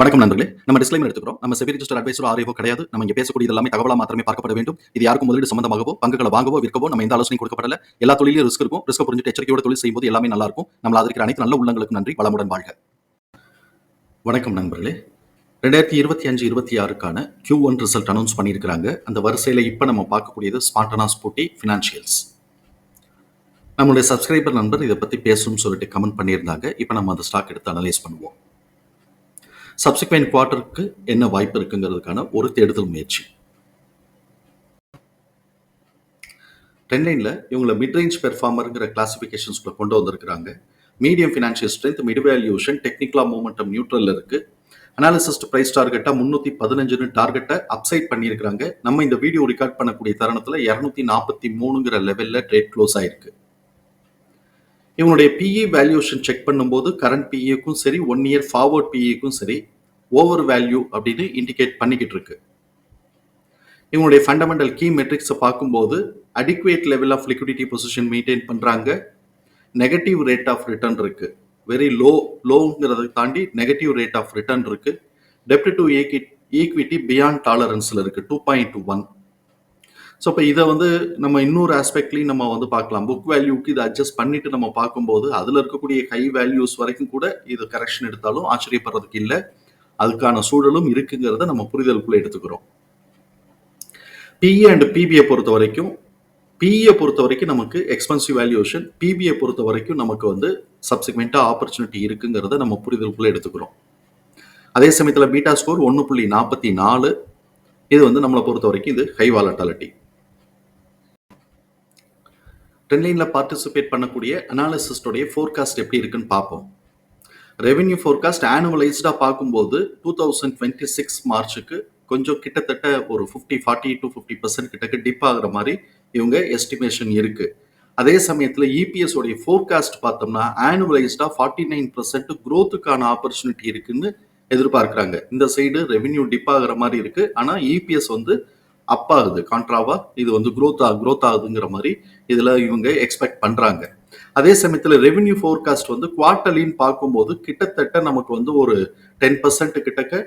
வணக்கம் நண்பர்களே. நம்ம டிஸ்க்ளைமர் எடுத்துக்கிறோம். நம்ம செபி ரிஜிஸ்டர் அட்வைசர் ஆரியோ கிடையாது. நம்ம இங்கே பேசக்கூடிய எல்லாமே தகவலாக மாத்திரமே பார்க்கப்பட வேண்டும். இது யாருக்கும் முதலீடு சம்பந்தமாகவோ பங்குகளை வாங்கவோ விற்கவோ நம்ம எந்த ஆலோசனை கொடுக்கப்படல. எல்லா தொழிலும் ரிஸ்க் இருக்கும். ரிஸ்க் புரிஞ்சுட்டு எச்சரிக்கையோட தொழில் செய்யும்போது எல்லாமே நல்லா இருக்கும். நம்ம ஆதரிக்கிற அனைத்து நல்ல உள்ளங்களுக்கு நன்றி. வளமுடன் வாழ்க. வணக்கம் நண்பர்களே. ரெண்டாயிரத்தி இருபத்தி அஞ்சு இருபத்தி ஆறுக்கான கியூ ஒன் ரிசல்ட் அனௌன்ஸ் பண்ணியிருக்கிறாங்க. அந்த வரிசையில் இப்போ நம்ம பார்க்கக்கூடியது ஸ்பாண்டனா ஸ்பூட்டி ஃபினான்ஷியல்ஸ் நம்மளுடைய சப்ஸ்கிரைபர் நண்பர் இதை பற்றி பேசணும்னு சொல்லிட்டு கமெண்ட் பண்ணியிருந்தாங்க. இப்போ நம்ம அந்த ஸ்டாக் எடுத்து அனலைஸ் பண்ணுவோம். சப்சிக்வெண்ட் குவார்ட்டருக்கு என்ன வாய்ப்பு இருக்குங்கிறதுக்கான ஒரு தேடுதல் முயற்சி. ட்ரெண்ட்லைனில் இவங்களை மிட் ரேஞ்ச் பெர்ஃபார்மருங்கிற கிளாசிஃபிகேஷன்ஸ்குள்ள கொண்டு வந்திருக்கிறாங்க. Medium financial strength mid valuation டெக்னிக்கலா மூமெண்டம் நியூட்ரல் இருக்கு. அனாலிசிஸ்ட் பிரைஸ் டார்கெட்டாக முந்நூற்றி பதினஞ்சுன்னு டார்கெட்டை அப்சைட் பண்ணியிருக்கிறாங்க. நம்ம இந்த வீடியோ ரெக்கார்ட் பண்ணக்கூடிய தருணத்தில் இரநூத்தி நாற்பத்தி மூணுங்கிற லெவலில் ட்ரேட் க்ளோஸ் ஆயிருக்கு. இவனுடைய பிஇ வேல்யூஷன் செக் பண்ணும்போது கரண்ட் பிஇக்கும் சரி ஒன் இயர் ஃபார்வர்ட் பிஇக்கும் சரி ஓவர் வேல்யூ அப்படின்னு இண்டிகேட் பண்ணிக்கிட்டு இருக்கு. இவனுடைய ஃபண்டமெண்டல் கீ மெட்ரிக்ஸை பார்க்கும்போது adequate level of liquidity position maintain பண்ணுறாங்க நெகட்டிவ் ரேட் ஆஃப் ரிட்டர்ன் இருக்கு. வெரி லோ லோங்கிறத தாண்டி நெகட்டிவ் ரேட் ஆஃப் ரிட்டர்ன் இருக்கு. டெப்ட் டு ஈக்விட்டி பியாண்ட் டாலரன்ஸில் இருக்கு. டூ பாயிண்ட் ஒன் ஸோ இப்போ இதை வந்து நம்ம இன்னொரு ஆஸ்பெக்ட்லையும் நம்ம வந்து பார்க்கலாம். புக் வேல்யூக்கு இதை அட்ஜஸ்ட் பண்ணிட்டு நம்ம பார்க்கும்போது அதில் இருக்கக்கூடிய ஹை வேல்யூஸ் வரைக்கும் கூட இது கரெக்ஷன் எடுத்தாலும் ஆச்சரியப்படுறதுக்கு இல்லை. அதுக்கான சூழலும் இருக்குங்கிறத நம்ம புரிதலுக்குள்ள எடுத்துக்கிறோம். பிஇ அண்ட் பிபிஐ பொறுத்த வரைக்கும் பிஇயை பொறுத்த வரைக்கும் நமக்கு எக்ஸ்பென்சிவ் வேல்யூஷன் பிபிஐ பொறுத்த வரைக்கும் நமக்கு வந்து சப்சிக்வெண்ட்டாக ஆப்பர்ச்சுனிட்டி இருக்குங்கிறத நம்ம புரிதலுக்குள்ளே எடுத்துக்கிறோம். அதே சமயத்தில் பீட்டா ஸ்கோர் ஒன்று புள்ளி நாற்பத்தி நாலு. இது வந்து நம்மளை பொறுத்த வரைக்கும் இது ஹை வாலட்டாலிட்டி ட்ரெண்ட்லைனில் பார்ட்டிசிபேட் பண்ணக்கூடிய அனாலிசிஸ்டோடைய ஃபோர்காஸ்ட் எப்படி இருக்குன்னு பார்ப்போம். ரெவென்யூ ஃபோர்காஸ்ட் ஆனுவலைஸ்டாக பார்க்கும்போது டூ தௌசண்ட் டுவெண்ட்டி சிக்ஸ் மார்ச்சுக்கு கொஞ்சம் கிட்டத்தட்ட ஒரு fifty forty to fifty percent கிட்டக்கு dip ஆகிற மாதிரி இவங்க எஸ்டிமேஷன் இருக்குது அதே சமயத்தில் இபிஎஸ் உடைய ஃபோர்காஸ்ட் பார்த்தோம்னா ஆனுவலைஸ்டாக ஃபார்ட்டி நைன் பர்சன்ட் க்ரோத்துக்கான ஆப்பர்ச்சுனிட்டி இருக்குன்னு எதிர்பார்க்குறாங்க. இந்த சைடு ரெவென்யூ டிப் ஆகிற மாதிரி இருக்குது ஆனால் இபிஎஸ் வந்து அப் ஆகுது கான்ட்ராவா இது வந்து க்ரோத் ஆகு க்ரோத் ஆகுதுங்கிற மாதிரி இதில் இவங்க எக்ஸ்பெக்ட் பண்ணுறாங்க அதே சமயத்தில் ரெவென்யூ ஃபோர்காஸ்ட் வந்து குவார்டர்லின்னு பார்க்கும்போது கிட்டத்தட்ட நமக்கு வந்து ஒரு டென் பர்சன்ட் கிட்டக்க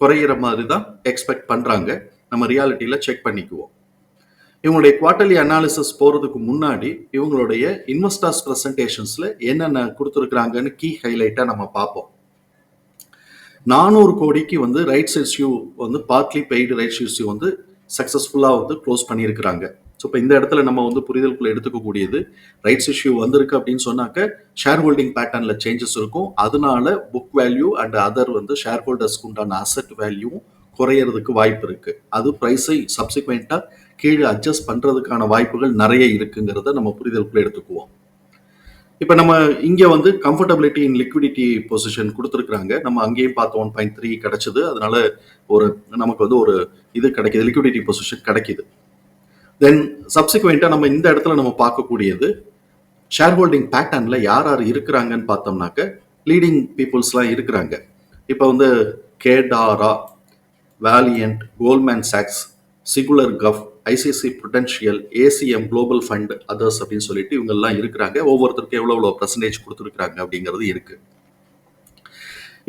குறையிற மாதிரி தான் எக்ஸ்பெக்ட் பண்ணுறாங்க நம்ம ரியாலிட்டியில் செக் பண்ணிக்குவோம். இவங்களுடைய குவார்டர்லி அனாலிசிஸ் போகிறதுக்கு முன்னாடி இவங்களுடைய இன்வெஸ்டர்ஸ் ப்ரெசன்டேஷன்ஸில் என்னென்ன கொடுத்துருக்குறாங்கன்னு கீ ஹைலைட்டாக நம்ம பார்ப்போம். நானூறு கோடிக்கு வந்து ரைட்ஸ் இஷ்யூ வந்து பார்ட்லி பெய்டு ரைட்ஸ் இஷ்யூ வந்து சக்ஸஸ்ஃபுல்லாக வந்து க்ளோஸ் பண்ணியிருக்கிறாங்க. ஸோ இப்போ இந்த இடத்துல நம்ம வந்து புரிதலுக்குள்ள எடுத்துக்கக்கூடியது ரைட்ஸ் இஷ்யூ வந்திருக்கு அப்படின்னு சொன்னாக்க ஷேர் ஹோல்டிங் பேட்டர்னில் சேஞ்சஸ் இருக்கும். அதனால புக் வேல்யூ அண்ட் அதர் வந்து ஷேர் ஹோல்டர்ஸ்க்கு உண்டான அசட் வேல்யூவும் குறையிறதுக்கு வாய்ப்பு இருக்குது அது ப்ரைஸை சப்சிக்வெண்ட்டாக கீழே அட்ஜஸ்ட் பண்ணுறதுக்கான வாய்ப்புகள் நிறைய இருக்குங்கிறத நம்ம புரிதலுக்குள்ள எடுத்துக்குவோம். இப்போ நம்ம இங்கே வந்து கம்ஃபர்டபிலிட்டி இன் லிக்விடிட்டி பொசிஷன் கொடுத்துருக்குறாங்க. நம்ம அங்கேயும் பார்த்து ஒன் பாயிண்ட் த்ரீ கிடைச்சது. அதனால ஒரு நமக்கு வந்து ஒரு இது கிடைக்கிது லிக்விடிட்டி பொசிஷன் கிடைக்கிது. தென் சப்சிக்வெண்ட்டாக நம்ம இந்த இடத்துல நம்ம பார்க்கக்கூடியது ஷேர் ஹோல்டிங் பேட்டர்னில் யார் யார் இருக்கிறாங்கன்னு பார்த்தோம்னாக்க லீடிங் பீப்புள்ஸ்லாம் இருக்கிறாங்க. இப்போ வந்து கேடாரா வேலியன்ட் கோல்மேன் சாக்ஸ் சிகுலர் cuff ICC potential ACM global fund others அப்படின்னு சொல்லிட்டு இவங்கெல்லாம் இருக்கிறாங்க. ஒவ்வொருத்தருக்கும் எவ்வளோ எவ்வளோ பர்சன்டேஜ் கொடுத்துருக்குறாங்க அப்படிங்கிறது இருக்கு.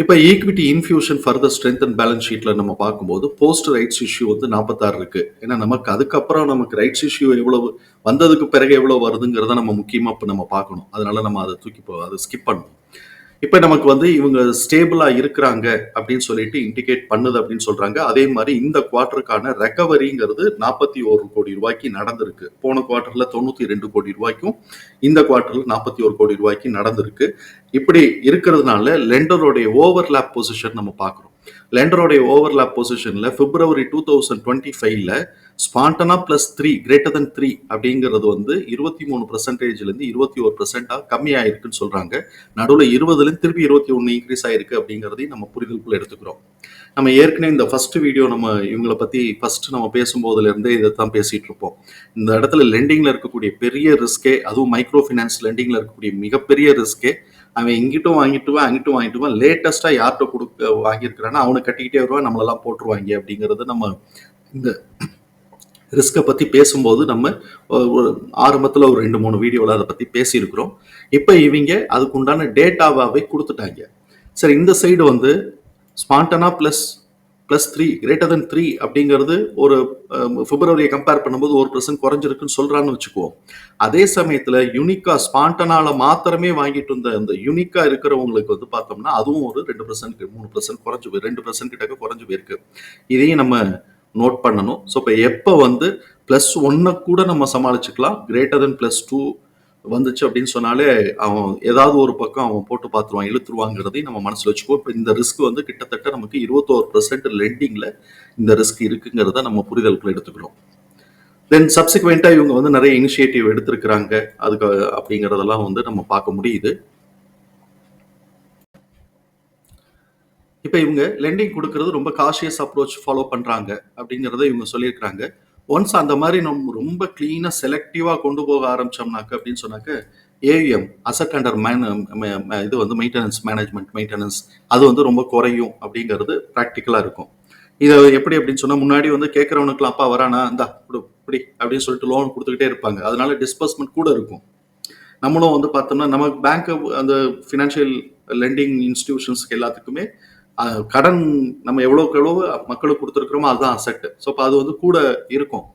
இப்போ equity infusion further strength and balance ஷீட்டில் நம்ம பார்க்கும்போது போஸ்ட் ரைட்ஸ் இஷ்யூ வந்து நாற்பத்தாறு இருக்கு. ஏன்னா நமக்கு அதுக்கப்புறம் நமக்கு ரைட்ஸ் இஷ்யூ எவ்வளவு வந்ததுக்கு பிறகு எவ்வளோ வருதுங்கிறத நம்ம முக்கியமாக இப்போ நம்ம பார்க்கணும். அதனால நம்ம அதை தூக்கி போ அதை ஸ்கிப் பண்ணணும். இப்போ நமக்கு வந்து இவங்க ஸ்டேபிளாக இருக்கிறாங்க அப்படின்னு சொல்லிட்டு இண்டிகேட் பண்ணுது அப்படின்னு சொல்றாங்க. அதே மாதிரி இந்த குவார்ட்டருக்கான ரெக்கவரிங்கிறது நாற்பத்தி ஒரு கோடி ரூபாய்க்கு நடந்திருக்கு. போன குவார்ட்டர்ல தொண்ணூத்தி ரெண்டு கோடி ரூபாய்க்கும் இந்த குவார்ட்டர்ல நாற்பத்தி ஒரு கோடி ரூபாய்க்கு நடந்திருக்கு. இப்படி இருக்கிறதுனால லெண்டருடைய ஓவர்லேப் பொசிஷன் நம்ம பார்க்குறோம். லெண்டருடைய ஓவர்லேப் பொசிஷன்ல பிப்ரவரி டூ தௌசண்ட் டுவெண்ட்டி ஃபைவ்ல Spandana plus three greater than three அப்படிங்கிறது வந்து இருபத்தி மூணு பர்சன்டேஜ்லேருந்து இருபத்தி ஒரு கம்மியாக ஆயிருக்குன்னு சொல்கிறாங்க நடுவில் இருபதுலேருந்து திருப்பி இருபத்தி ஒன்று இன்க்ரீஸ் ஆயிருக்கு அப்படிங்கிறதையும் நம்ம புரிதலுக்குள்ள எடுத்துக்கிறோம். நம்ம ஏற்கனவே இந்த ஃபர்ஸ்ட் வீடியோ நம்ம இவங்களை பற்றி ஃபர்ஸ்ட் நம்ம பேசும்போதுலேருந்தே இதை தான் பேசிகிட்டு இருப்போம். இந்த இடத்துல லெண்டிங்கில் இருக்கக்கூடிய பெரிய ரிஸ்கே அதுவும் மைக்ரோ ஃபினான்ஸ் லெண்டிங்கில் இருக்கக்கூடிய மிகப்பெரிய ரிஸ்கே அவன் இங்கிட்டும் வாங்கிட்டுவான் அங்கிட்டும் வாங்கிட்டுவான் லேட்டஸ்ட்டாக யார்கிட்ட கொடுக்க வாங்கியிருக்கிறான்னா அவனை கட்டிக்கிட்டே வருவான் நம்மளெல்லாம் போட்டுருவாங்க அப்படிங்கிறது நம்ம இந்த ரிஸ்க்கை பற்றி பேசும்போது நம்ம ஒரு ஆரம்பத்தில் ஒரு ரெண்டு மூணு வீடியோவில் அதை பற்றி பேசியிருக்கிறோம். இப்போ இவங்க அதுக்கு உண்டான டேட்டாவாகவே கொடுத்துட்டாங்க. சரி இந்த சைடு வந்து Spandana plus plus three greater than three அப்படிங்கிறது ஒரு பிப்ரவரியை கம்பேர் பண்ணும்போது ஒரு பர்சன்ட் குறைஞ்சிருக்குன்னு சொல்கிறான்னு வச்சுக்குவோம். அதே சமயத்தில் யுனிக்கா ஸ்பாண்டனால மாத்திரமே வாங்கிட்டு இருந்த அந்த யுனிக்கா இருக்கிறவங்களுக்கு வந்து பார்த்தோம்னா அதுவும் ஒரு ரெண்டு பர்சன்ட் மூணு பர்சன்ட் குறைஞ்சு ரெண்டு பர்சன்ட் கிட்டக்க குறைஞ்சு போயிருக்கு. இதையும் நம்ம நோட் பண்ணணும். ஸோ இப்போ எப்போ வந்து ப்ளஸ் ஒன்னை கூட நம்ம சமாளிச்சுக்கலாம். கிரேட்டர் தென் ப்ளஸ் டூ வந்துச்சு அப்படின்னு சொன்னாலே அவன் ஏதாவது ஒரு பக்கம் அவன் போட்டு பார்த்துருவான் இழுத்துருவாங்கிறதையும் நம்ம மனசில் வச்சுக்கோ இப்போ இந்த ரிஸ்க் வந்து கிட்டத்தட்ட நமக்கு இருபத்தோரு பர்சன்ட் லெண்டிங்கில் இந்த ரிஸ்க் இருக்குங்கிறத நம்ம புரிதலுக்குள்ள எடுத்துக்கிறோம் தென் சப்சிக்வெண்ட்டாக இவங்க வந்து நிறைய இனிஷியேட்டிவ் எடுத்திருக்கிறாங்க. அதுக்கு அப்படிங்கிறதெல்லாம் வந்து நம்ம பார்க்க முடியுது. இப்போ இவங்க லெண்டிங் கொடுக்கறது ரொம்ப காஷியஸ் அப்ரோச் ஃபாலோ பண்ணுறாங்க அப்படிங்கிறத இவங்க சொல்லியிருக்கிறாங்க. ஒன்ஸ் அந்த மாதிரி நம்ம ரொம்ப க்ளீனாக செலக்டிவாக கொண்டு போக ஆரம்பித்தோம்னாக்க அப்படின்னு சொன்னாக்க ஏவிஎம் அசட் அண்டர் மேன் இது வந்து மெயின்டெனன்ஸ் மேனேஜ்மெண்ட் மெயின்டெனன்ஸ் அது வந்து ரொம்ப குறையும் அப்படிங்கிறது ப்ராக்டிக்கலாக இருக்கும். இதை எப்படி அப்படின்னு சொன்னால் முன்னாடி வந்து கேட்குறவனுக்குலாம் அப்பா வரானா? இந்தா கொடு இப்படி அப்படின்னு சொல்லிட்டு லோன் கொடுத்துக்கிட்டே இருப்பாங்க. அதனால டிஸ்பர்ஸ்மெண்ட் கூட இருக்கும். நம்மளும் வந்து பார்த்தோம்னா நமக்கு பேங்க் அந்த ஃபினான்ஷியல் லெண்டிங் இன்ஸ்டிடியூஷன்ஸ்க்கு எல்லாத்துக்குமே கடன் நம்ம எவ்வளோக்கு எவ்வளோ மக்களுக்கு கொடுத்துருக்குறோமோ அதுதான் அசட்டு ஸோ அப்போ அது வந்து கூட இருக்கும்.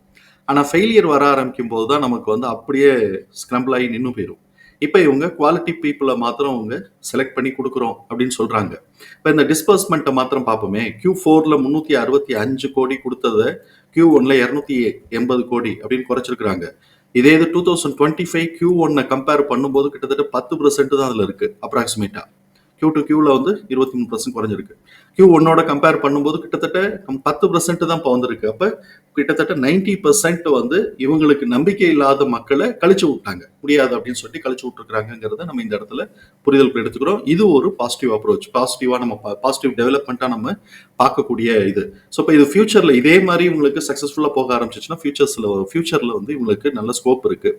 ஆனால் ஃபெயிலியர் வர ஆரம்பிக்கும் போது தான் நமக்கு வந்து அப்படியே ஸ்க்ரம்பிள் ஆகி நின்று போயிடும் இப்போ இவங்க குவாலிட்டி பீப்புளை மாத்திரம் அவங்க செலக்ட் பண்ணி கொடுக்குறோம் அப்படின்னு சொல்கிறாங்க இப்போ இந்த டிஸ்பர்ஸ்மெண்ட்டை மாத்திரம் பார்ப்போமே. கியூ ஃபோரில் முந்நூற்றி அறுபத்தி அஞ்சு கோடி கொடுத்ததை கியூ ஒன்ல இரநூத்தி எண்பது கோடி அப்படின்னு குறைச்சிருக்கிறாங்க. இதே இது two thousand twenty five Q ஒன்னை கம்பேர் பண்ணும்போது கிட்டத்தட்ட பத்து பர்சன்ட் தான் அதில் இருக்குது அப்ராக்சிமேட்டாக கியூ டு கியூவில் வந்து இருபத்தி மூணு பர்சன்ட் குறைஞ்சிருக்கு. கியூ ஒன்னோட கம்பேர் பண்ணும்போது கிட்டத்தட்ட பத்து பர்சன்ட் தான் இப்போ வந்திருக்கு. அப்போ கிட்டத்தட்ட நைன்டி பர்சன்ட் வந்து இவங்களுக்கு நம்பிக்கை இல்லாத மக்களை கழிச்சு விட்டாங்க. முடியாது அப்படின்னு சொல்லி கழிச்சு விட்டுருக்காங்கிறத நம்ம இந்த இடத்துல புரிதல் எடுத்துக்கிறோம். இது ஒரு பாசிட்டிவ் அப்ரோச் பாசிட்டிவாக நம்ம பாசிட்டிவ் டெவலப்மெண்ட்டாக நம்ம பார்க்கக்கூடிய இது. ஸோ இப்போ இது ஃபியூச்சரில் இதே மாதிரி இவங்களுக்கு சக்ஸஸ்ஃபுல்லாக போக ஆரம்பிச்சிச்சுன்னா ஃபியூச்சர்ஸில் ஃபியூச்சரில் வந்து இவங்களுக்கு நல்ல ஸ்கோப் இருக்கு.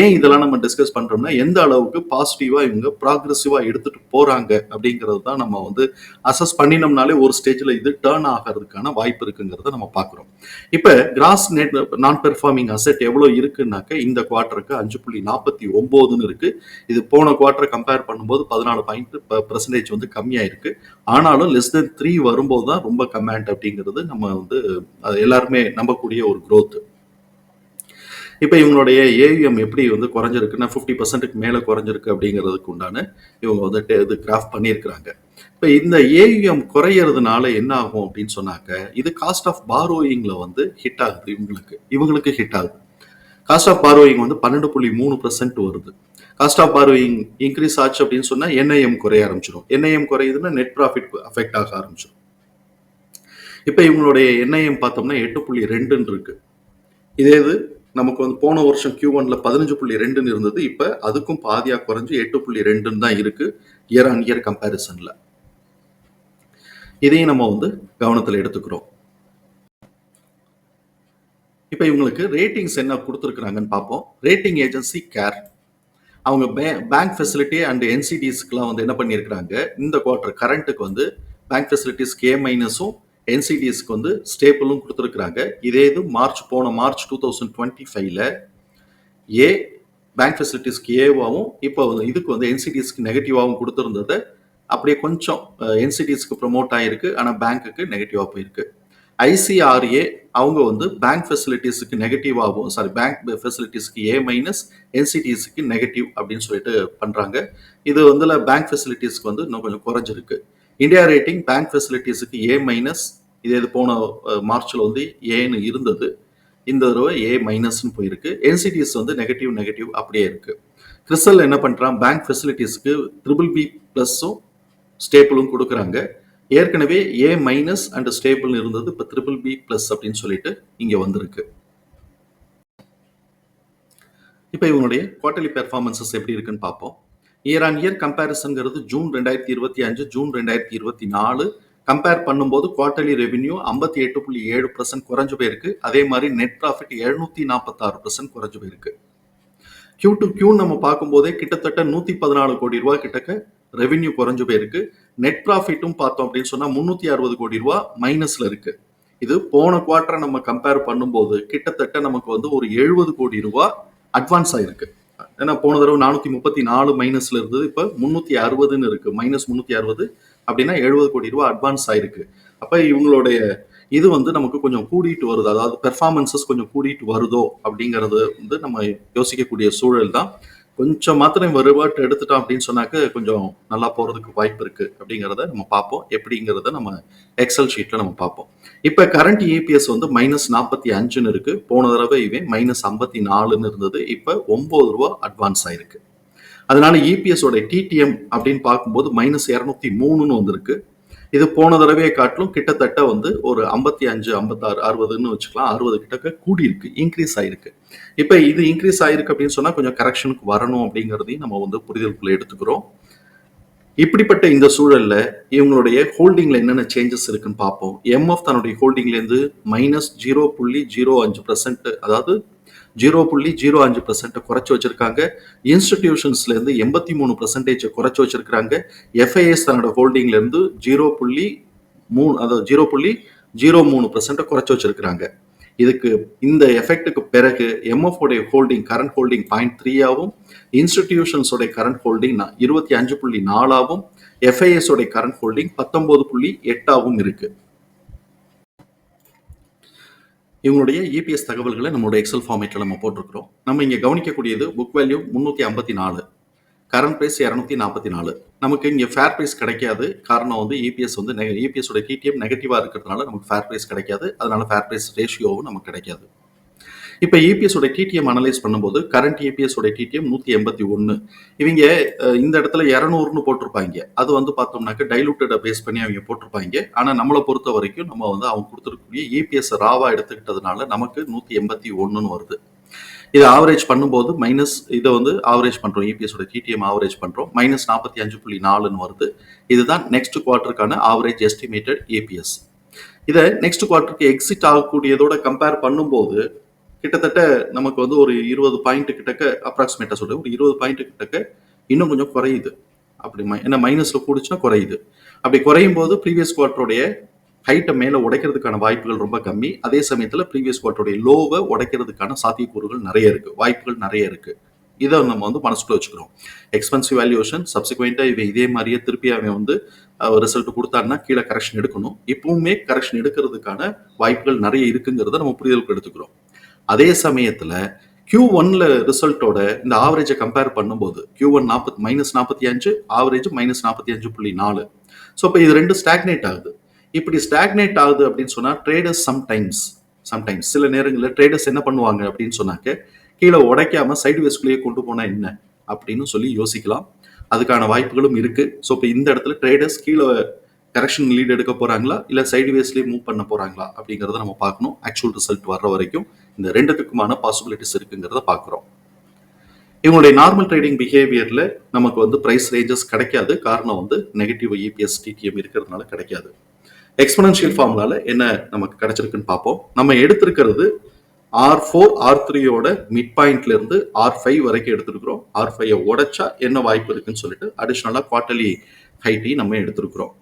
ஏன் இதெல்லாம் நம்ம டிஸ்கஸ் பண்ணுறோம்னா எந்த அளவுக்கு பாசிட்டிவாக இவங்க ப்ராக்ரெசிவாக எடுத்துட்டு போறாங்க அப்படிங்கிறது தான் நம்ம வந்து அசஸ் பண்ணினோம்னா பண்ணினோம்னாலே ஒரு ஸ்டேஜில் இது டேர்ன் ஆகிறதுக்கான வாய்ப்பு இருக்குங்கிறத நம்ம பார்க்குறோம். இப்போ gross net non performing asset எவ்வளோ இருக்குன்னாக்க இந்த குவார்ட்டருக்கு அஞ்சு புள்ளி நாற்பத்தி ஒம்போதுன்னு இருக்கு. இது போன குவார்ட்டரை கம்பேர் பண்ணும்போது பதினாலு பாயிண்ட் பர்சன்டேஜ் வந்து கம்மியாக இருக்கு ஆனாலும் லெஸ் தென் த்ரீ வரும்போது தான் ரொம்ப கமாண்ட் அப்படிங்கிறது நம்ம வந்து எல்லாருமே நம்பக்கூடிய ஒரு க்ரோத்து இப்போ இவங்களுடைய ஏவிஎம் எப்படி வந்து குறைஞ்சிருக்குன்னா ஃபிஃப்டி பர்சன்ட்டுக்கு மேலே குறைஞ்சிருக்கு அப்படிங்கிறதுக்கு உண்டான இவங்க வந்துட்டு இது கிராஃப்ட் பண்ணியிருக்கிறாங்க. இப்போ இந்த ஏவிஎம் குறையிறதுனால என்ன ஆகும் அப்படின்னு சொன்னாக்க இது காஸ்ட் ஆஃப் பாரோயிங்கில் வந்து ஹிட் ஆகுது இவங்களுக்கு. இவங்களுக்கு ஹிட் ஆகுது. காஸ்ட் ஆஃப் பாரோயிங் வந்து பன்னெண்டு புள்ளி மூணு பர்சன்ட் வருது. காஸ்ட் ஆஃப் பாரோயிங் இன்க்ரீஸ் ஆச்சு அப்படின்னு சொன்னால் என்ஐஎம் குறைய ஆரம்பிச்சிடும் என்ஐஎம் குறையுதுன்னா நெட் ப்ராஃபிட் அஃபெக்ட் ஆக ஆரம்பிச்சிடும் இப்போ இவங்களுடைய என்ஐஎம் பார்த்தோம்னா எட்டு புள்ளி ரெண்டுன்னு இருக்கு. இதே இது நமக்கு வந்து போன வருஷம் கியூ ஒன்ல பதினஞ்சு புள்ளி ரெண்டுன்னு இருந்தது. இப்போ அதுக்கும் பாதியா குறைஞ்சு எட்டு புள்ளி ரெண்டுன்னு தான் இருக்கு. இயர் ஆன் இயர் கம்பேரிசனில் இதையும் நம்ம வந்து கவனத்தில் எடுத்துக்கிறோம். இப்போ இவங்களுக்கு ரேட்டிங்ஸ் என்ன கொடுத்துருக்குறாங்கன்னு பார்ப்போம். ரேட்டிங் ஏஜென்சி கேர் அவங்க பேங்க் ஃபெசிலிட்டி அண்ட் என்சிடிஸ்க்குலாம் வந்து என்ன பண்ணியிருக்கிறாங்க? இந்த குவார்ட்டர் கரண்ட்டுக்கு வந்து பேங்க் ஃபெசிலிட்டிஸ்க்கு ஏ மைனஸும் என்சிடிஎஸ்க்கு வந்து ஸ்டேபிளும் கொடுத்துருக்குறாங்க. இதே இது மார்ச் போன மார்ச் டூ தௌசண்ட் டுவெண்ட்டி ஃபைவ்ல ஏ பேங்க் ஃபெசிலிட்டிஸ்க்கு ஏவாகவும் இப்போ வந்து இதுக்கு வந்து என்சிடிஎஸ்க்கு நெகட்டிவாகவும் கொடுத்துருந்ததை அப்படியே கொஞ்சம் என்சிடிஎஸ்க்கு ப்ரொமோட் ஆகிருக்கு ஆனால் பேங்க்குக்கு நெகட்டிவாக போயிருக்கு. ஐசிஆர்ஏ அவங்க வந்து பேங்க் ஃபெசிலிட்டிஸுக்கு நெகட்டிவாகவும் சாரி பேங்க் ஃபெசிலிட்டிஸ்க்கு ஏ மைனஸ் என்சிடிஎஸ்க்கு நெகட்டிவ் அப்படின்னு சொல்லிட்டு பண்ணுறாங்க இது வந்து பேங்க் ஃபெசிலிட்டிஸ்க்கு வந்து இன்னும் கொஞ்சம் குறைஞ்சிருக்கு. இந்தியா ரேட்டிங் பேங்க் ஃபெசிலிட்டிஸுக்கு ஏ மைனஸ் இதே இது போன மார்ச்சில் வந்து ஏன்னு இருந்தது. இந்த தடவை ஏ மைனஸ்னு போயிருக்கு. என்சிடிஎஸ் வந்து நெகட்டிவ் நெகட்டிவ் அப்படியே இருக்கு. கிறிஸ்டல் என்ன பண்ணுறான் பேங்க் ஃபெசிலிட்டிஸுக்கு ட்ரிபிள் பி ப்ளஸ்ஸும் ஸ்டேபிளும் கொடுக்குறாங்க. ஏற்கனவே ஏ மைனஸ் அண்ட் ஸ்டேபிள் இருந்தது. இப்போ ட்ரிபிள் பி ப்ளஸ் அப்படின்னு சொல்லிட்டு இங்கே வந்திருக்கு. இப்போ இவங்களுடைய குவார்டர்லி பெர்ஃபார்மன்சஸ் எப்படி இருக்குன்னு பார்ப்போம். இயர் ஆன் இயர் கம்பேரிசன்கிறது ஜூன் ரெண்டாயிரத்தி இருபத்தி அஞ்சு ஜூன் ரெண்டாயிரத்தி இருபத்தி நாலு. கம்பேர் பண்ணும்போது குவார்டர்லி ரெவென்யூ ஐம்பத்தி எட்டு புள்ளி ஏழு பர்சன்ட் குறைஞ்சு போயிருக்கு. அதே மாதிரி நெட் ப்ராஃபிட் எழுநூத்தி நாற்பத்தாறு பர்சன்ட் குறைஞ்சு போயிருக்கு. கியூ டு கியூ நம்ம பார்க்கும்போதே கிட்டத்தட்ட நூத்தி பதினாலு கோடி ரூபாய் கிட்டக்க ரெவென்யூ குறைஞ்சு போயிருக்கு. நெட் ப்ராஃபிட்டும் பார்த்தோம் அப்படின்னு சொன்னா முன்னூத்தி அறுபது கோடி ரூபாய் மைனஸ்ல இருக்கு. இது போன குவார்டரை நம்ம கம்பேர் பண்ணும்போது கிட்டத்தட்ட நமக்கு வந்து ஒரு எழுபது கோடி ரூபாய் அட்வான்ஸ் ஆயிருக்கு. ஏன்னா போன தடவை நானூற்றி முப்பத்தி நாலு மைனஸில் இருந்தது. இப்போ முந்நூற்றி அறுபதுன்னு இருக்குது மைனஸ் முந்நூற்றி அறுபது. அப்படின்னா எழுபது கோடி ரூபா அட்வான்ஸ் ஆயிருக்கு. அப்போ இவங்களுடைய இது வந்து நமக்கு கொஞ்சம் கூடிட்டு வருது. அதாவது பெர்ஃபார்மன்சஸ் கொஞ்சம் கூடிட்டு வருதோ அப்படிங்கிறது வந்து நம்ம யோசிக்கக்கூடிய சூழல் தான் கொஞ்சம் மாத்திரம் ரிவர்ட் எடுத்துட்டோம் அப்படின்னு சொன்னாக்க கொஞ்சம் நல்லா போகிறதுக்கு வாய்ப்பு இருக்குது அப்படிங்கிறத நம்ம பார்ப்போம். எப்படிங்கிறத நம்ம எக்ஸல் ஷீட்டில் நம்ம பார்ப்போம். இப்போ கரண்ட் இபிஎஸ் வந்து மைனஸ் நாற்பத்தி அஞ்சுன்னு இருக்குது போன தடவை இவன் மைனஸ் ஐம்பத்தி நாலுன்னு இருந்தது. இப்போ ஒம்பது ரூபா அட்வான்ஸ் ஆயிருக்கு. அதனால இபிஎஸோட டிடிஎம் அப்படின்னு பார்க்கும்போது மைனஸ் இரநூத்தி மூணுன்னு வந்திருக்கு. இது போன தடவையை காட்டிலும் கிட்டத்தட்ட வந்து ஒரு ஐம்பத்தி அஞ்சு ஐம்பத்தாறு அறுபதுன்னு வச்சுக்கலாம். அறுபது கிட்டக்க கூடியிருக்கு. இன்க்ரீஸ் ஆயிருக்கு. இப்போ இது இன்க்ரீஸ் ஆயிருக்கு அப்படின்னு சொன்னால் கொஞ்சம் கரெக்ஷனுக்கு வரணும் அப்படிங்கிறதையும் நம்ம வந்து புரிதலுக்குள்ள எடுத்துக்கிறோம். இப்படிப்பட்ட இந்த சூழல்ல இவங்களுடைய ஹோல்டிங்ல என்னென்ன சேஞ்சஸ் இருக்குன்னு பார்ப்போம். எம்எஃப் தன்னுடைய ஹோல்டிங்லேருந்து மைனஸ் ஜீரோ புள்ளி ஜீரோ அஞ்சு பர்சன்ட் அதாவது ஜீரோ புள்ளி ஜீரோ அஞ்சு பர்சன்ட் குறைச்சி வச்சிருக்காங்க. இன்ஸ்டிடியூஷன்ஸ்லேருந்து எண்பத்தி மூணு பர்சன்டேஜ் குறைச்சி வச்சிருக்காங்க எஃப்ஐஎஸ் தன்னோட ஹோல்டிங்லேருந்து ஜீரோ புள்ளி மூணு அதாவது ஜீரோ புள்ளி ஜீரோ மூணு பர்சன்ட்டை குறைச்சி வச்சிருக்கிறாங்க. இதுக்கு இந்த எஃபெக்ட்டுக்கு பிறகு எம்எஃப்ஓடைய ஹோல்டிங் கரண்ட் ஹோல்டிங் பாயிண்ட் த்ரீயாகவும் இன்ஸ்டிடியூஷன்ஸோடைய கரண்ட் ஹோல்டிங் இருபத்தி அஞ்சு புள்ளி நாலாவும் எஃப்ஐஎஸோடைய கரண்ட் ஹோல்டிங் பத்தொம்போது புள்ளி எட்டாவும் இருக்குது இவங்களுடைய இபிஎஸ் தகவல்களை நம்மளோட எக்ஸல் ஃபார்மேட்டில் நம்ம போட்டிருக்கிறோம். நம்ம இங்கே கவனிக்கக்கூடியது புக் வேல்யூ முந்நூற்றி ஐம்பத்தி நாலு கரண்ட் ப்ரைஸ் இரநூத்தி நாற்பத்தி நாலு. நமக்கு இங்கே ஃபேர் ப்ரைஸ் கிடைக்காது. காரணம் வந்து இபிஎஸ் வந்து இபிஎஸோட டிடிஎம் நெகட்டிவாக இருக்கிறதுனால நமக்கு ஃபேர் ப்ரைஸ் கிடைக்காது. அதனால ஃபேர் ப்ரைஸ் ரேஷியோவும் நமக்கு கிடைக்காது. இப்போ இபிஎஸோட டிடிஎம் அனலைஸ் பண்ணும்போது கரண்ட் இபிஎஸோட டிடிஎம் நூற்றி எண்பத்தி ஒன்று இவங்க இந்த இடத்துல இரநூறுன்னு போட்டிருப்பாங்க. அது வந்து பார்த்தோம்னாக்க டைலூட்டடை பேஸ் பண்ணி அவங்க போட்டிருப்பாங்க. ஆனால் நம்மளை பொறுத்த வரைக்கும் நம்ம வந்து அவங்க கொடுத்துருக்கக்கூடிய இபிஎஸ் ராவா எடுத்துக்கிட்டதுனால நமக்கு நூற்றி எண்பத்தி ஒன்றுன்னு வருது. இதை ஆவரேஜ் பண்ணும்போது மைனஸ் இதை வந்து ஆவரேஜ் பண்ணுறோம் இபிஎஸோட டிடிஎம் ஆவரேஜ் பண்ணுறோம் மைனஸ் நாற்பத்தி அஞ்சு புள்ளி நாலுன்னு வருது. இதுதான் நெக்ஸ்ட் குவார்ட்டருக்கான ஆவரேஜ் எஸ்டிமேட்டட் ஏபிஎஸ் இதை நெக்ஸ்ட் குவார்ட்டருக்கு எக்ஸிட் ஆகக்கூடியதோட கம்பேர் பண்ணும்போது கிட்டத்தட்ட நமக்கு வந்து ஒரு இருபது பாயிண்ட் கிட்டக்க அப்ராக்சிமேட்டாக சொல்றேன். ஒரு இருபது பாயிண்ட் கிட்டக்க இன்னும் கொஞ்சம் குறையுது. அப்படி ஏன்னா மைனஸில் கூடுச்சுன்னா குறையுது. அப்படி குறையும் போது ப்ரீவியஸ் குவார்ட்டருடைய ஹைட்டை மேலே உடைக்கிறதுக்கான வாய்ப்புகள் ரொம்ப கம்மி. அதே சமயத்தில் ப்ரீவியஸ் குவார்ட்டருடைய லோவை உடைக்கிறதுக்கான சாத்தியக்கூறுகள் நிறைய இருக்குது வாய்ப்புகள் நிறைய இருக்குது இதை நம்ம வந்து மனசுக்குள்ள வச்சுக்கிறோம். எக்ஸ்பென்சிவ் வேல்யூஷன் சப்சிக்வெண்ட்டாக இவன் இதே மாதிரியே திருப்பி அவன் வந்து ரிசல்ட் கொடுத்தாருன்னா கீழே கரெக்ஷன் எடுக்கணும். இப்பவுமே கரெக்ஷன் எடுக்கிறதுக்கான வாய்ப்புகள் நிறைய இருக்குங்கிறத நம்ம புரிதலுக்கு எடுத்துக்கிறோம். அதே சமயத்தில் கியூ ஒன்ல ரிசல்ட்டோட இந்த ஆவரேஜை கம்பேர் பண்ணும்போது கியூ ஒன் நாற்பத்தி மைனஸ் நாற்பத்தி அஞ்சு ஆவரேஜ் மைனஸ் நாற்பத்தி அஞ்சு புள்ளி நாலு. ஸோ இப்போ இது ரெண்டு ஸ்டாக்னேட் ஆகுது. இப்படி ஸ்டாக்னேட் ஆகுது அப்படின்னு சொன்னால் ட்ரேடர்ஸ் சம்டைம்ஸ் சம்டைம்ஸ் சில நேரங்களில் ட்ரேடர்ஸ் என்ன பண்ணுவாங்க அப்படின்னு சொன்னாக்க கீழே உடைக்காம சைடு வேஸ்குள்ளேயே கொண்டு போனால் என்ன அப்படின்னு சொல்லி யோசிக்கலாம். அதுக்கான வாய்ப்புகளும் இருக்குது ஸோ இப்போ இந்த இடத்துல ட்ரேடர்ஸ் கீழே கரெக்ஷன் லீட் எடுக்க போகிறாங்களா இல்லை சைடுவேஸ்லேயே மூவ் பண்ண போகிறாங்களா அப்படிங்கிறத நம்ம பார்க்கணும். ஆக்சுவல் ரிசல்ட் வர்ற வரைக்கும் இந்த ரெண்டுத்துக்குமான பாசிபிலிட்டிஸ் இருக்குங்கிறத பார்க்குறோம். இவங்களுடைய நார்மல் ட்ரேடிங் பிஹேவியரில் நமக்கு வந்து ப்ரைஸ் ரேஞ்சஸ் கிடைக்காது. காரணம் வந்து நெகட்டிவ் இபிஎஸ் டிடிஎம் இருக்கிறதுனால கிடைக்காது. எக்ஸ்பனன்ஷியல் ஃபார்முலால என்ன நமக்கு கிடைச்சிருக்குன்னு பார்ப்போம். நம்ம எடுத்திருக்கிறது ஆர் ஃபோர் ஆர் த்ரீயோட மிட் பாயிண்ட்ல இருந்து ஆர் ஃபைவ் வரைக்கும் எடுத்திருக்கிறோம். ஆர் ஃபைவ் உடைச்சா என்ன வாய்ப்பு இருக்குன்னு சொல்லிட்டு அடிஷ்னலாக குவார்டர்லி ஹைட்டி நம்ம எடுத்திருக்கிறோம்.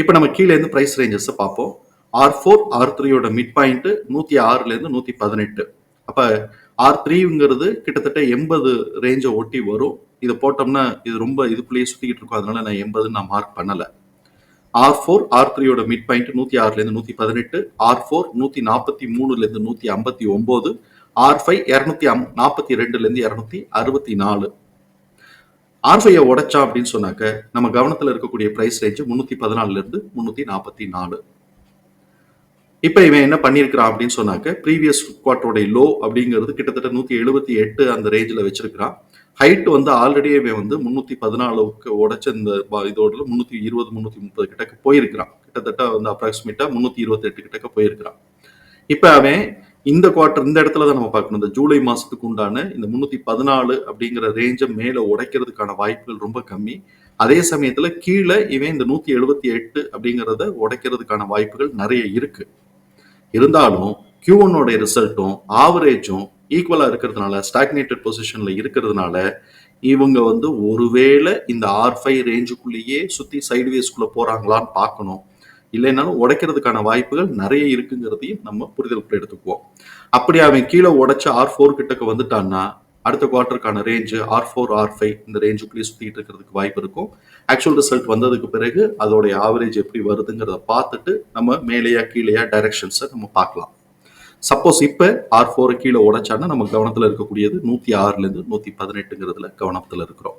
இப்போ நம்ம கீழே இருந்து ப்ரைஸ் ரேஞ்சஸை பார்ப்போம். ஆர் ஃபோர் ஆர் த்ரீயோட மிட் பாயிண்ட்டு நூற்றி ஆறுலேருந்து நூற்றி பதினெட்டு அப்போ ஆர் த்ரீங்கிறது கிட்டத்தட்ட எண்பது ரேஞ்சை ஒட்டி வரும். இதை போட்டோம்னா இது ரொம்ப இதுக்குள்ளேயே சுற்றிக்கிட்டு இருக்கும். அதனால நான் எண்பதுன்னு நான் மார்க் பண்ணலை. ஆர் ஃபோர் ஆர் த்ரீயோட மிட் பாயிண்ட் நூற்றி ஆறுலேருந்து நூற்றி பதினெட்டு ஆர் ஃபோர் நூற்றி நாற்பத்தி மூணுலேருந்து நூற்றி ஐம்பத்தி ஒம்பது ஆர் ஃபைவ் இரநூத்தி அம் நாற்பத்தி ரெண்டுலேருந்து இரநூத்தி அறுபத்தி நாலு ஆர்ஃபையை உடைச்சா அப்படின்னு சொன்னாக்க நம்ம கவனத்தில் இருக்கக்கூடிய ப்ரைஸ் ரேஞ்சு முந்நூற்றி பதினாலுலேருந்து முந்நூற்றி நாற்பத்தி நாலு இப்போ இவன் என்ன பண்ணியிருக்கிறான் அப்படின்னு சொன்னாக்க ப்ரீவியஸ் குவார்டருடைய லோ அப்படிங்கிறது கிட்டத்தட்ட நூற்றி எழுபத்தி எட்டு அந்த ரேஞ்சில் வச்சிருக்கிறான். ஹைட் வந்து ஆல்ரெடி இவன் வந்து முந்நூற்றி பதினாலுக்கு உடைச்ச இந்த இதோட முந்நூற்றி இருபது முந்நூற்றி முப்பது கிட்டக்க போயிருக்கிறான். கிட்டத்தட்ட வந்து அப்ராக்சிமேட்டாக முந்நூற்றி இருபத்தெட்டு கிட்டக்க போயிருக்கிறான். இப்போ அவன் இந்த குவார்டர் இந்த இடத்துல தான் நம்ம பார்க்கணும். இந்த ஜூலை மாசத்துக்கு உண்டான இந்த முந்நூற்றி பதினாலு அப்படிங்கிற ரேஞ்சை மேலே உடைக்கிறதுக்கான வாய்ப்புகள் ரொம்ப கம்மி. அதே சமயத்தில் கீழே இவன் இந்த நூற்றி எழுபத்தி எட்டு அப்படிங்கிறத உடைக்கிறதுக்கான வாய்ப்புகள் நிறைய இருக்கு. இருந்தாலும் கியூ ஒன்னோட ரிசல்ட்டும் ஆவரேஜும் ஈக்குவலாக இருக்கிறதுனால ஸ்டாக்னேட்டட் பொசிஷனில் இருக்கிறதுனால இவங்க வந்து ஒருவேளை இந்த ஆர் ஃபைவ் ரேஞ்சுக்குள்ளேயே சுற்றி சைடுவேஸ்குள்ளே போகிறாங்களான்னு பார்க்கணும். இல்லைனாலும் உடைக்கிறதுக்கான வாய்ப்புகள் நிறைய இருக்குங்கிறதையும் நம்ம புரிதலுக்குள்ள எடுத்துக்குவோம். அப்படி அவன் கீழே உடைச்சு ஆர் ஃபோர் கிட்டக்கு வந்துட்டான்னா அடுத்த குவார்ட்டருக்கான range R four R five இந்த ரேஞ்சுக்குள்ளேயே சுற்றிட்டு இருக்கிறதுக்கு வாய்ப்பு இருக்கும். ஆக்சுவல் ரிசல்ட் வந்ததுக்கு பிறகு அதோடைய ஆவரேஜ் எப்படி வருதுங்கிறத பார்த்துட்டு நம்ம மேலேயா கீழேயா டைரக்ஷன்ஸை நம்ம பார்க்கலாம். சப்போஸ் இப்போ ஆர் ஃபோரை கீழே உடைச்சான்னா நம்ம கவனத்தில் இருக்கக்கூடியது நூற்றி ஆறுலேருந்து நூற்றி பதினெட்டுங்கிறதுல கவனத்தில் இருக்கிறோம்.